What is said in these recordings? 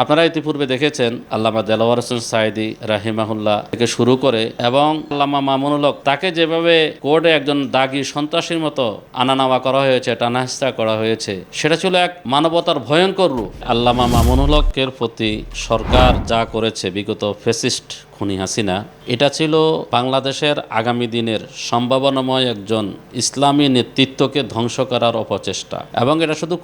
আপনারা ইতিপূর্বে দেখেছেন আল্লামা দেলাওয়ার হোসেন সাইদি রাহিমাহুল্লাহ থেকে শুরু করে এবং আল্লামা মামুনুলক তাকে যেভাবে কোর্টে একজন দাগি সন্ত্রাসীর মতো আনানাওয়া করা হয়েছে, টানাহেস্তা করা হয়েছে, সেটা ছিল এক মানবতার ভয়ঙ্কর রূপ। আল্লামা মামুনুলকের প্রতি সরকার যা করেছে, বিগত ফেসিস্ট খুনি হাসিনা। এটা ছিল বাংলাদেশের আগামী দিনের সম্ভাবনাময় একজন ইসলামী নেতৃত্বকে ধ্বংস করার অপচেষ্টা। এবং এটা শুধু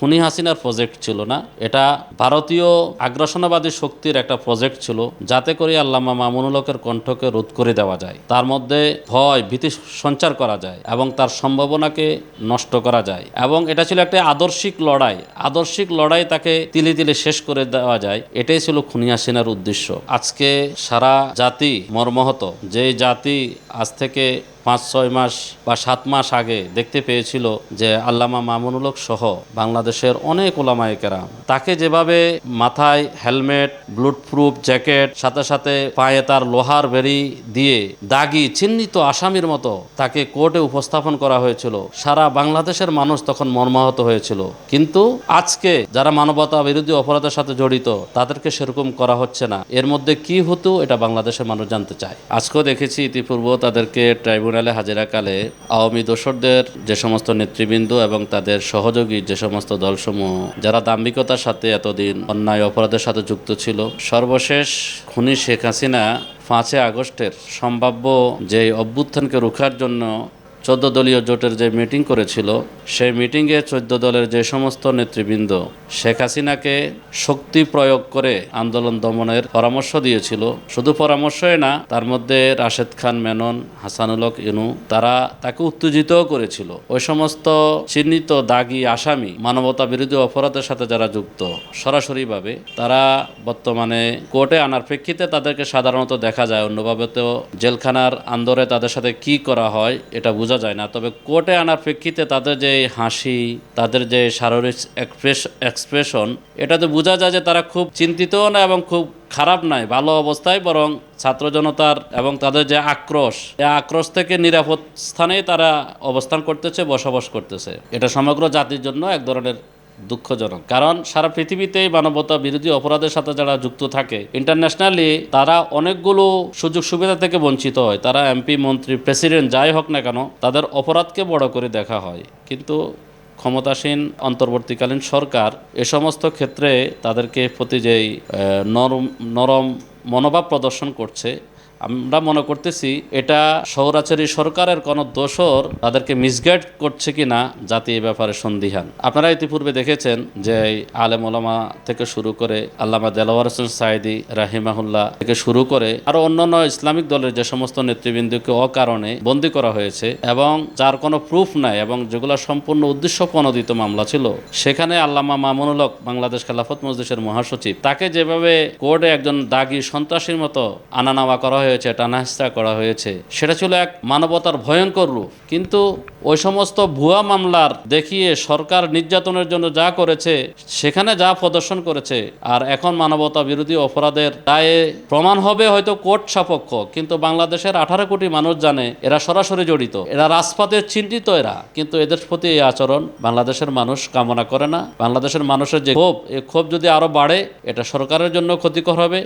খুনি হাসিনার প্রজেক্ট ছিল না, এটা ভারতীয় আগ্রাসনবাদী শক্তির একটা প্রজেক্ট ছিল, যাতে করে আল্লামা মামুনুল হকের কণ্ঠকে রোধ করে দেওয়া যায়। তার মধ্যে ভয়, ভীতি সঞ্চার করা যায় এবং তার সম্ভাবনাকে নষ্ট করা যায়। এবং এটা ছিল একটা আদর্শিক লড়াই। আদর্শিক লড়াই তাকে তিলে তিলে শেষ করে দেওয়া যায়। এটাই ছিল খুনি হাসিনার উদ্দেশ্য। আজকে সারা জাতি মর্মহত। যে জাতি আজ থেকে পাঁচ, ছয় মাস বা সাত মাস আগে দেখতে পেয়েছিল যে আল্লামা মামুনুল হক সহ বাংলাদেশের অনেক ওলামায়ে কেরাম। তাকে যেভাবে মাথায় হেলমেট ব্লুট প্রুফ জ্যাকেট, সাথে সাথে পায়ে তার লোহার বেরি দিয়ে দাগি চিহ্নিত আসামির মতো তাকে কোর্টে উপস্থাপন করা হয়েছিল, সারা বাংলাদেশের মানুষ তখন মর্মাহত হয়েছিল। কিন্তু আজকে যারা মানবতা বিরোধী অপরাধের সাথে জড়িত, তাদেরকে সেরকম করা হচ্ছে না। এর মধ্যে কি হতো, এটা বাংলাদেশের মানুষ জানতে চায়। আজকেও দেখেছি ইতিপূর্ব তাদেরকে ট্রাইব্যুনালে হাজিরাকালে আওয়ামী দোসরদের যে সমস্ত নেতৃবৃন্দ এবং তাদের সহযোগী যে সমস্ত দলসমূহ, যারা দাম্ভিকতার সাথে এতদিন অন্যায় অপরাধের সাথে যুক্ত ছিল, সর্বশেষ খুনি শেখ হাসিনা পাঁচে আগস্টের সম্ভাব্য যে অভ্যুত্থানকে রোখার জন্য চোদ্দ দলীয় জোটের যে মিটিং করেছিল, সেই মিটিংয়ে চোদ্দ দলের যে সমস্ত নেতৃবৃন্দ, শেখ হাসিনাকে শক্তি প্রয়োগ করে আন্দোলন দমনের পরামর্শ দিয়েছিল। শুধু পরামর্শই না, তার মধ্যে রাশেদ খান, মেনন হাসানুলক ইনু, তারা তাকে উত্তেজিতও করেছিল। ওই সমস্ত চিহ্নিত দাগি আসামি, মানবতা বিরোধী অপরাধের সাথে যারা যুক্ত, সরাসরিভাবে তারা বর্তমানে কোর্টে আনার প্রেক্ষিতে তাদেরকে সাধারণত দেখা যায়। অন্যভাবে তো জেলখানার আন্দোলনে তাদের সাথে কি করা হয়, এটা বোঝা যায় না। তবে কোর্টে আনার প্রেক্ষিতে তাদের যে হাসি, তাদের যে শারীরিক এক্সপ্রেশন এটা তো বোঝা যায় যে তারা খুব চিন্তিতও না এবং খুব খারাপ নয় ভালো অবস্থায় বরং ছাত্র জনতার এবং তাদের যে আক্রোশ, এই আক্রোশ থেকে নিরাপদ স্থানেই তারা অবস্থান করতেছে, বসবাস করতেছে। এটা সমগ্র জাতির জন্য এক ধরনের দুঃখজনক। কারণ সারা পৃথিবীতেই মানবতা বিরোধী অপরাধের সাথে যারা যুক্ত থাকে ইন্টারন্যাশনালি তারা অনেকগুলো সুযোগ সুবিধা থেকে বঞ্চিত হয়। তারা এমপি মন্ত্রী প্রেসিডেন্ট যাই হোক না কেন, তাদের অপরাধকে বড় করে দেখা হয়। কিন্তু ক্ষমতাসীন, অন্তর্বর্তীকালীন সরকার এ সমস্ত ক্ষেত্রে তাদেরকে প্রতি যেই নরম নরম মনোভাব প্রদর্শন করছে আমরা মনে করতেছি এটা সৌরাচারী সরকারের কোনো দোষর তাদেরকে মিসগাইড করছে কি না জাতি এ ব্যাপারে সন্দিহান। আপনারা ইতিপূর্বে দেখেছেন যে এই আলেম ওলামা থেকে শুরু করে আল্লামা দেলাওয়ার হোসেন সাইদি রাহিমাহুল্লাহ থেকে শুরু করে আরও অন্যান্য ইসলামিক দলের যে সমস্ত নেতৃবৃন্দকে অকারণে বন্দী করা হয়েছে এবং যার কোনো প্রুফ নাই এবং যেগুলো সম্পূর্ণ উদ্দেশ্য প্রণোদিত মামলা ছিল, সেখানে আল্লামা মামুনুল হক, বাংলাদেশ খেলাফত মজলিসের মহাসচিব, তাকে যেভাবে কোর্টে একজন দাগি সন্ত্রাসীর মতো আনানাওয়া করা হয়েছে টানাহেস্তা করা হয়েছে। সেটা ছিল এক মানবতার ভয়ঙ্কর রূপ। কিন্তু ওই সমস্ত ভুয়া মামলার দেখিয়ে সরকার নির্যাতনের জন্য যা করেছে, সেখানে যা প্রদর্শন করেছে, আর এখন মানবতা বিরোধী অপরাধের দায়ে প্রমাণ হবে হয়তো কোর্ট সাপেক্ষ, কিন্তু বাংলাদেশের আঠারো কোটি মানুষ জানে এরা সরাসরি জড়িত। এরা রাজপথে চিন্তিত এরা, কিন্তু এদের প্রতি এই আচরণ বাংলাদেশের মানুষ কামনা করে না। বাংলাদেশের মানুষের যে ক্ষোভ এই ক্ষোভ যদি আরও বাড়ে, এটা সরকারের জন্য ক্ষতিকর হবে।